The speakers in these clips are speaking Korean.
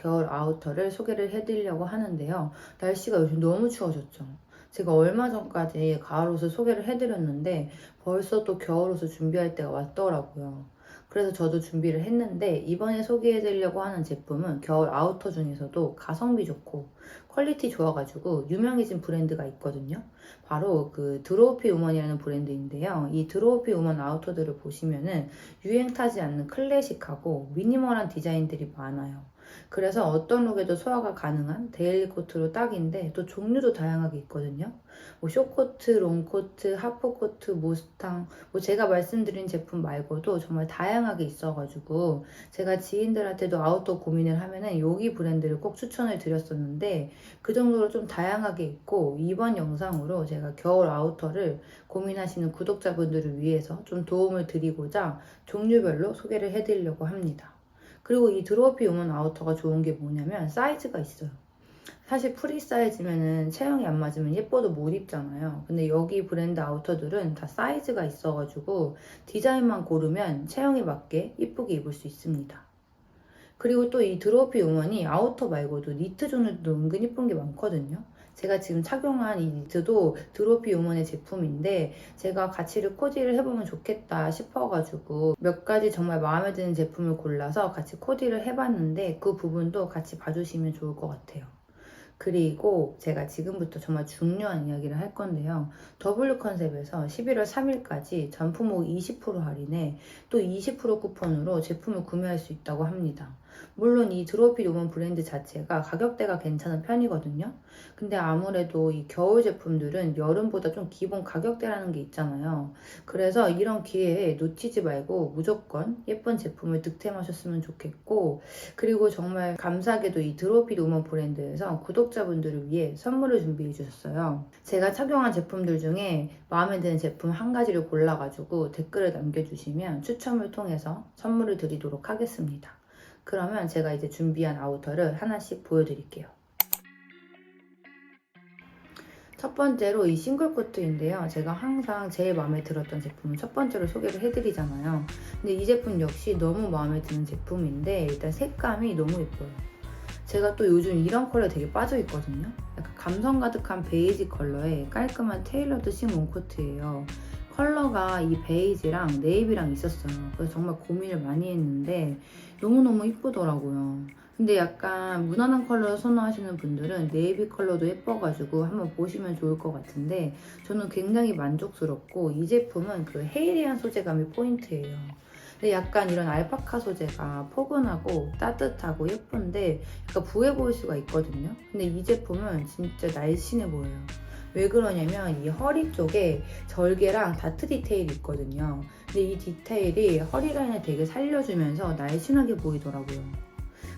겨울 아우터를 소개를 해드리려고 하는데요. 날씨가 요즘 너무 추워졌죠. 제가 얼마 전까지 가을 옷을 소개를 해드렸는데 벌써 또 겨울 옷을 준비할 때가 왔더라고요. 그래서 저도 준비를 했는데 이번에 소개해드리려고 하는 제품은 겨울 아우터 중에서도 가성비 좋고 퀄리티 좋아가지고 유명해진 브랜드가 있거든요. 바로 그 드로우피 우먼이라는 브랜드인데요. 이 드로우피 우먼 아우터들을 보시면은 유행 타지 않는 클래식하고 미니멀한 디자인들이 많아요. 그래서 어떤 룩에도 소화가 가능한 데일리 코트로 딱인데 또 종류도 다양하게 있거든요. 뭐 쇼코트, 롱코트, 하프코트, 모스탕 뭐 제가 말씀드린 제품 말고도 정말 다양하게 있어가지고 제가 지인들한테도 아웃도어 고민을 하면은 여기 브랜드를 꼭 추천을 드렸었는데 그 정도로 좀 다양하게 있고 이번 영상으로 제가 겨울 아우터를 고민하시는 구독자분들을 위해서 좀 도움을 드리고자 종류별로 소개를 해드리려고 합니다. 그리고 이 드로피 우먼 아우터가 좋은 게 뭐냐면 사이즈가 있어요. 사실 프리 사이즈면은 체형이 안 맞으면 예뻐도 못 입잖아요. 근데 여기 브랜드 아우터들은 다 사이즈가 있어가지고 디자인만 고르면 체형에 맞게 이쁘게 입을 수 있습니다. 그리고 또 이 드로피 우먼이 아우터 말고도 니트 종류도 은근 이쁜 게 많거든요. 제가 지금 착용한 이 니트도 드로피 우먼의 제품인데 제가 같이를 코디를 해보면 좋겠다 싶어가지고 몇 가지 정말 마음에 드는 제품을 골라서 같이 코디를 해봤는데 그 부분도 같이 봐주시면 좋을 것 같아요. 그리고 제가 지금부터 정말 중요한 이야기를 할 건데요. W 컨셉에서 11월 3일까지 전품목 20% 할인에 또 20% 쿠폰으로 제품을 구매할 수 있다고 합니다. 물론 이 드로피 로먼 브랜드 자체가 가격대가 괜찮은 편이거든요. 근데 아무래도 이 겨울 제품들은 여름보다 좀 기본 가격대라는 게 있잖아요. 그래서 이런 기회에 놓치지 말고 무조건 예쁜 제품을 득템하셨으면 좋겠고 그리고 정말 감사하게도 이 드로피 로먼 브랜드에서 구독자분들을 위해 선물을 준비해 주셨어요. 제가 착용한 제품들 중에 마음에 드는 제품 한 가지를 골라가지고 댓글을 남겨주시면 추첨을 통해서 선물을 드리도록 하겠습니다. 그러면 제가 이제 준비한 아우터를 하나씩 보여드릴게요. 첫 번째로 이 싱글 코트인데요. 제가 항상 제일 마음에 들었던 제품은 첫 번째로 소개를 해드리잖아요. 근데 이 제품 역시 너무 마음에 드는 제품인데 일단 색감이 너무 예뻐요. 제가 또 요즘 이런 컬러에 되게 빠져 있거든요. 약간 감성 가득한 베이지 컬러에 깔끔한 테일러드 싱 롱코트예요. 컬러가 이 베이지랑 네이비랑 있었어요. 그래서 정말 고민을 많이 했는데 너무너무 이쁘더라고요. 근데 약간 무난한 컬러 선호하시는 분들은 네이비 컬러도 예뻐가지고 한번 보시면 좋을 것 같은데 저는 굉장히 만족스럽고 이 제품은 그 헤이리한 소재감이 포인트예요. 근데 약간 이런 알파카 소재가 포근하고 따뜻하고 예쁜데 약간 부해 보일 수가 있거든요. 근데 이 제품은 진짜 날씬해 보여요. 왜 그러냐면 이 허리 쪽에 절개랑 다트 디테일이 있거든요. 근데 이 디테일이 허리 라인을 되게 살려주면서 날씬하게 보이더라고요.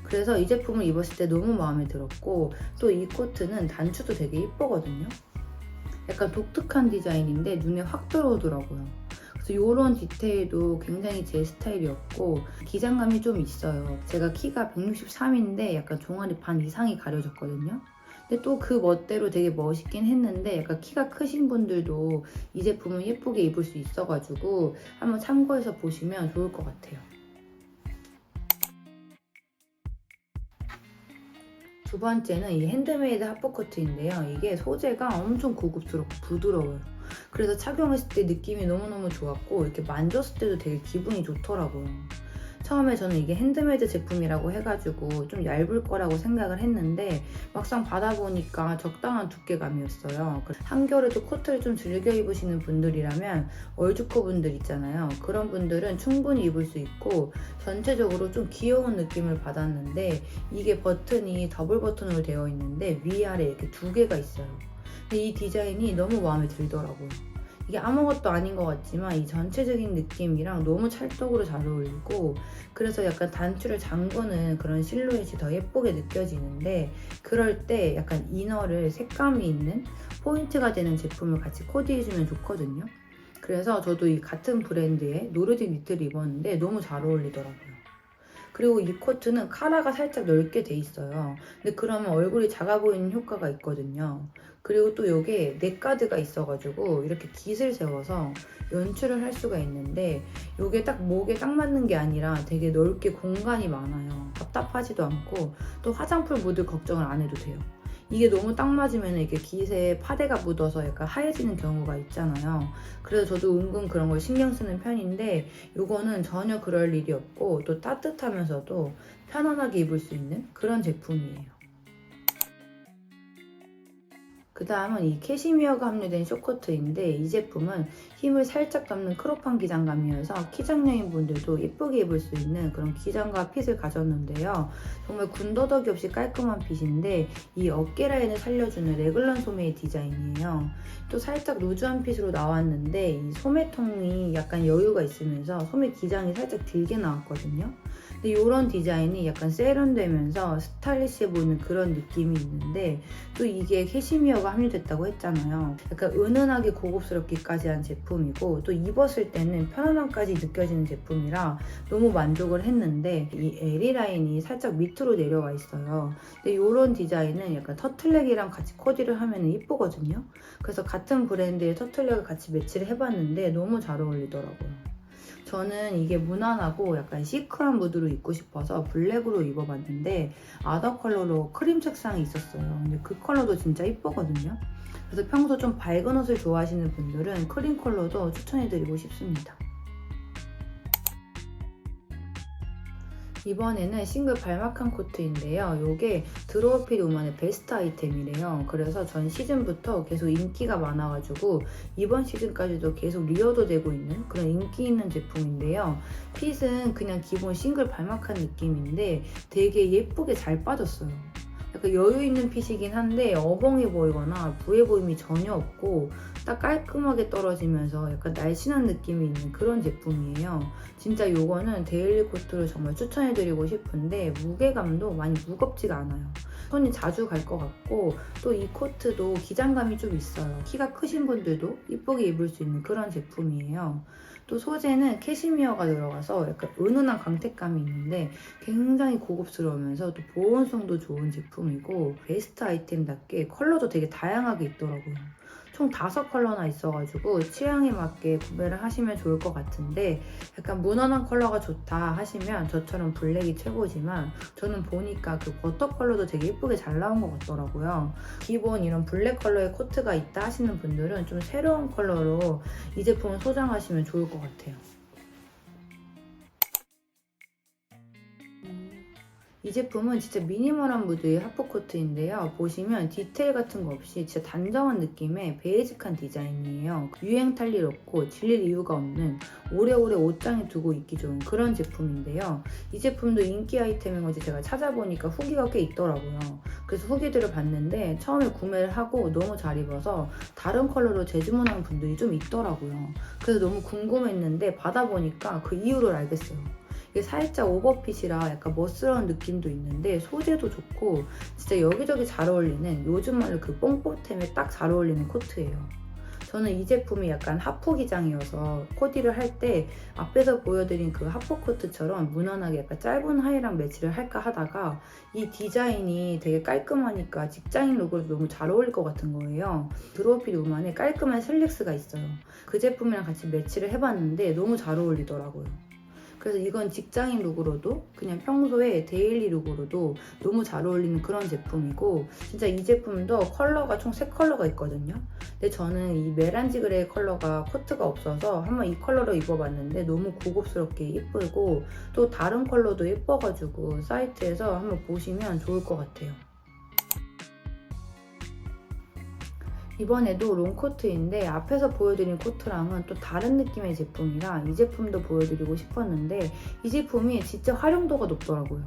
그래서 이 제품을 입었을 때 너무 마음에 들었고 또 이 코트는 단추도 되게 이쁘거든요. 약간 독특한 디자인인데 눈에 확 들어오더라고요. 그래서 이런 디테일도 굉장히 제 스타일이었고 기장감이 좀 있어요. 제가 키가 163인데 약간 종아리 반 이상이 가려졌거든요. 근데 또 그 멋대로 되게 멋있긴 했는데 약간 키가 크신 분들도 이 제품을 예쁘게 입을 수 있어가지고 한번 참고해서 보시면 좋을 것 같아요. 두 번째는 이 핸드메이드 하프커트인데요. 이게 소재가 엄청 고급스럽고 부드러워요. 그래서 착용했을 때 느낌이 너무너무 좋았고 이렇게 만졌을 때도 되게 기분이 좋더라고요. 처음에 저는 이게 핸드메이드 제품이라고 해가지고 좀 얇을 거라고 생각을 했는데 막상 받아보니까 적당한 두께감이었어요. 그 한겨울에도 코트를 좀 즐겨 입으시는 분들이라면 얼주코 분들 있잖아요. 그런 분들은 충분히 입을 수 있고 전체적으로 좀 귀여운 느낌을 받았는데 이게 버튼이 더블 버튼으로 되어 있는데 위아래 이렇게 두 개가 있어요. 근데 이 디자인이 너무 마음에 들더라고요. 이게 아무것도 아닌 것 같지만 이 전체적인 느낌이랑 너무 찰떡으로 잘 어울리고 그래서 약간 단추를 잠그는 그런 실루엣이 더 예쁘게 느껴지는데 그럴 때 약간 이너를 색감이 있는 포인트가 되는 제품을 같이 코디해주면 좋거든요. 그래서 저도 이 같은 브랜드의 노르딕 니트를 입었는데 너무 잘 어울리더라고요. 그리고 이 코트는 카라가 살짝 넓게 돼 있어요. 근데 그러면 얼굴이 작아 보이는 효과가 있거든요. 그리고 또 이게 넥가드가 있어가지고 이렇게 깃을 세워서 연출을 할 수가 있는데 이게 딱 목에 딱 맞는 게 아니라 되게 넓게 공간이 많아요. 답답하지도 않고 또 화장품 묻을 걱정을 안 해도 돼요. 이게 너무 딱 맞으면 이게 깃에 파데가 묻어서 약간 하얘지는 경우가 있잖아요. 그래서 저도 은근 그런 걸 신경 쓰는 편인데 이거는 전혀 그럴 일이 없고 또 따뜻하면서도 편안하게 입을 수 있는 그런 제품이에요. 그 다음은 이 캐시미어가 함유된 쇼코트인데 이 제품은 힘을 살짝 담는 크롭한 기장감이어서 키장녀인 분들도 예쁘게 입을 수 있는 그런 기장과 핏을 가졌는데요. 정말 군더더기 없이 깔끔한 핏인데 이 어깨 라인을 살려주는 레글런 소매의 디자인이에요. 또 살짝 루즈한 핏으로 나왔는데 이 소매통이 약간 여유가 있으면서 소매 기장이 살짝 길게 나왔거든요. 근데 이런 디자인이 약간 세련되면서 스타일리시해 보이는 그런 느낌이 있는데 또 이게 캐시미어가 함유됐다고 했잖아요. 약간 은은하게 고급스럽기까지 한 제품이고 또 입었을 때는 편안함까지 느껴지는 제품이라 너무 만족을 했는데 이 에리 라인이 살짝 밑으로 내려와 있어요. 근데 이런 디자인은 약간 터틀넥이랑 같이 코디를 하면 이쁘거든요. 그래서 같은 브랜드의 터틀넥을 같이 매치를 해봤는데 너무 잘 어울리더라고요. 저는 이게 무난하고 약간 시크한 무드로 입고 싶어서 블랙으로 입어봤는데 아더 컬러로 크림 색상이 있었어요. 근데 그 컬러도 진짜 이쁘거든요. 그래서 평소 좀 밝은 옷을 좋아하시는 분들은 크림 컬러도 추천해드리고 싶습니다. 이번에는 싱글 발막한 코트인데요. 이게 드로우핏 우먼의 베스트 아이템이래요. 그래서 전 시즌부터 계속 인기가 많아가지고 이번 시즌까지도 계속 리어도 되고 있는 그런 인기 있는 제품인데요. 핏은 그냥 기본 싱글 발막한 느낌인데 되게 예쁘게 잘 빠졌어요. 약간 여유 있는 핏이긴 한데 어벙해 보이거나 부해 보임이 전혀 없고 딱 깔끔하게 떨어지면서 약간 날씬한 느낌이 있는 그런 제품이에요. 진짜 이거는 데일리 코트를 정말 추천해드리고 싶은데 무게감도 많이 무겁지가 않아요. 손이 자주 갈 것 같고 또 이 코트도 기장감이 좀 있어요. 키가 크신 분들도 이쁘게 입을 수 있는 그런 제품이에요. 또 소재는 캐시미어가 들어가서 약간 은은한 광택감이 있는데 굉장히 고급스러우면서 또 보온성도 좋은 제품이고 베스트 아이템답게 컬러도 되게 다양하게 있더라고요. 총 다섯 컬러나 있어가지고 취향에 맞게 구매를 하시면 좋을 것 같은데 약간 무난한 컬러가 좋다 하시면 저처럼 블랙이 최고지만 저는 보니까 그 버터 컬러도 되게 예쁘게 잘 나온 것 같더라고요. 기본 이런 블랙 컬러의 코트가 있다 하시는 분들은 좀 새로운 컬러로 이 제품을 소장하시면 좋을 것 같아요. 이 제품은 진짜 미니멀한 무드의 하프코트인데요. 보시면 디테일 같은 거 없이 진짜 단정한 느낌의 베이직한 디자인이에요. 유행 탈 일 없고 질릴 이유가 없는 오래오래 옷장에 두고 입기 좋은 그런 제품인데요. 이 제품도 인기 아이템인 건지 제가 찾아보니까 후기가 꽤 있더라고요. 그래서 후기들을 봤는데 처음에 구매를 하고 너무 잘 입어서 다른 컬러로 재주문한 분들이 좀 있더라고요. 그래서 너무 궁금했는데 받아보니까 그 이유를 알겠어요. 이게 살짝 오버핏이라 약간 멋스러운 느낌도 있는데 소재도 좋고 진짜 여기저기 잘 어울리는 요즘 말로 그 뽕뽀템에 딱 잘 어울리는 코트예요. 저는 이 제품이 약간 하프 기장이어서 코디를 할 때 앞에서 보여드린 그 하프 코트처럼 무난하게 약간 짧은 하의랑 매치를 할까 하다가 이 디자인이 되게 깔끔하니까 직장인 룩으로 너무 잘 어울릴 것 같은 거예요. 드로우핏 우만에 깔끔한 슬랙스가 있어요. 그 제품이랑 같이 매치를 해봤는데 너무 잘 어울리더라고요. 그래서 이건 직장인 룩으로도 그냥 평소에 데일리 룩으로도 너무 잘 어울리는 그런 제품이고 진짜 이 제품도 컬러가 총 3컬러가 있거든요. 근데 저는 이 메란지 그레이 컬러가 코트가 없어서 한번 이 컬러로 입어봤는데 너무 고급스럽게 예쁘고 또 다른 컬러도 예뻐가지고 사이트에서 한번 보시면 좋을 것 같아요. 이번에도 롱코트인데 앞에서 보여드린 코트랑은 또 다른 느낌의 제품이라 이 제품도 보여드리고 싶었는데 이 제품이 진짜 활용도가 높더라고요.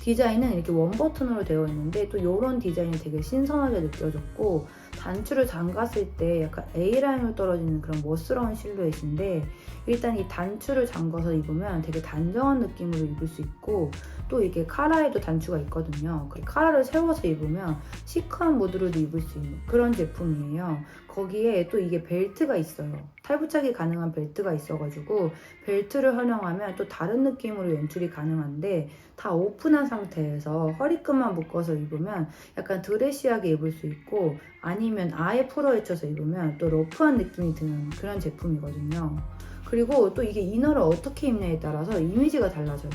디자인은 이렇게 원 버튼으로 되어 있는데 또 이런 디자인이 되게 신선하게 느껴졌고 단추를 잠갔을 때 약간 A라인으로 떨어지는 그런 멋스러운 실루엣인데 일단 이 단추를 잠궈서 입으면 되게 단정한 느낌으로 입을 수 있고 또 이게 카라에도 단추가 있거든요. 그 카라를 세워서 입으면 시크한 모드로도 입을 수 있는 그런 제품이에요. 거기에 또 이게 벨트가 있어요. 탈부착이 가능한 벨트가 있어가지고 벨트를 활용하면 또 다른 느낌으로 연출이 가능한데 다 오픈한 상태에서 허리끈만 묶어서 입으면 약간 드레시하게 입을 수 있고 아니면 아예 풀어헤쳐서 입으면 또 러프한 느낌이 드는 그런 제품이거든요. 그리고 또 이게 이너를 어떻게 입냐에 따라서 이미지가 달라져요.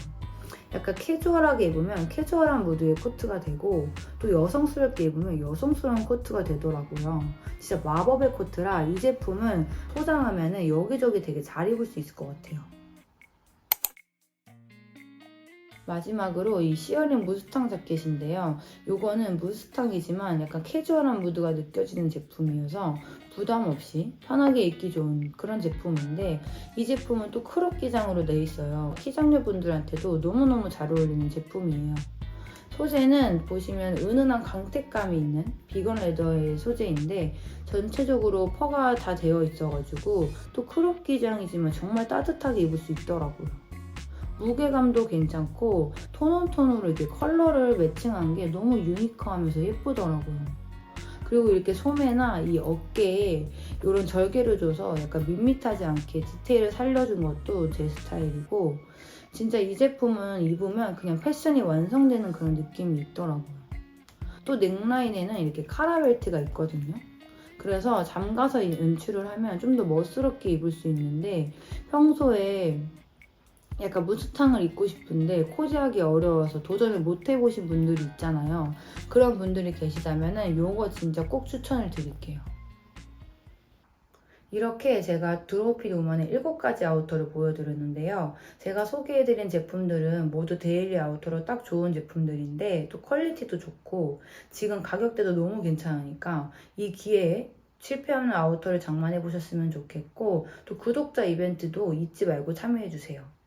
약간 캐주얼하게 입으면 캐주얼한 무드의 코트가 되고 또 여성스럽게 입으면 여성스러운 코트가 되더라고요. 진짜 마법의 코트라 이 제품은 소장하면 여기저기 되게 잘 입을 수 있을 것 같아요. 마지막으로 이 시어링 무스탕 자켓인데요. 요거는 무스탕이지만 약간 캐주얼한 무드가 느껴지는 제품이어서 부담 없이 편하게 입기 좋은 그런 제품인데 이 제품은 또 크롭 기장으로 돼 있어요. 키장녀 분들한테도 너무너무 잘 어울리는 제품이에요. 소재는 보시면 은은한 강택감이 있는 비건 레더의 소재인데 전체적으로 퍼가 다 되어 있어가지고 또 크롭 기장이지만 정말 따뜻하게 입을 수 있더라고요. 무게감도 괜찮고 톤온톤으로 이렇게 컬러를 매칭한 게 너무 유니크하면서 예쁘더라고요. 그리고 이렇게 소매나 이 어깨에 이런 절개를 줘서 약간 밋밋하지 않게 디테일을 살려준 것도 제 스타일이고 진짜 이 제품은 입으면 그냥 패션이 완성되는 그런 느낌이 있더라고요. 또 넥라인에는 이렇게 카라벨트가 있거든요. 그래서 잠가서 이 연출을 하면 좀 더 멋스럽게 입을 수 있는데 평소에 약간 무스탕을 입고 싶은데 코디하기 어려워서 도전을 못 해보신 분들이 있잖아요. 그런 분들이 계시다면 요거 진짜 꼭 추천을 드릴게요. 이렇게 제가 드로우핏 우먼의 7가지 아우터를 보여드렸는데요. 제가 소개해드린 제품들은 모두 데일리 아우터로 딱 좋은 제품들인데 또 퀄리티도 좋고 지금 가격대도 너무 괜찮으니까 이 기회에 실패하는 아우터를 장만해 보셨으면 좋겠고 또 구독자 이벤트도 잊지 말고 참여해주세요.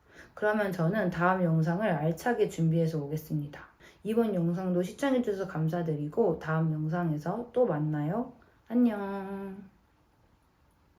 그러면 저는 다음 영상을 알차게 준비해서 오겠습니다. 이번 영상도 시청해주셔서 감사드리고 다음 영상에서 또 만나요. 안녕.